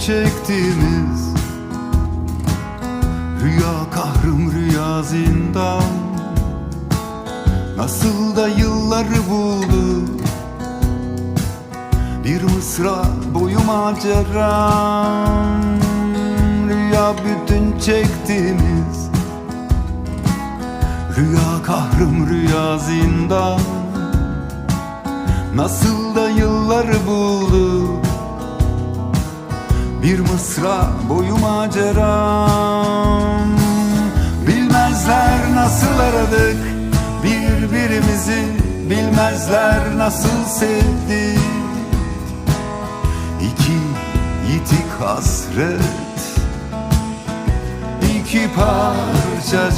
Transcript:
çektiğimiz Rüya kahrım rüya zindan. Nasıl da yılları buldu. Bir mısra boyu maceram Rüya bütün çektiğimiz Rüya kahrım rüya zindan. Nasıl da yılları Bir mısra boyu maceram. Bilmezler nasıl aradık Birbirimizi Bilmezler nasıl sevdik. İki yitik hasret iki parça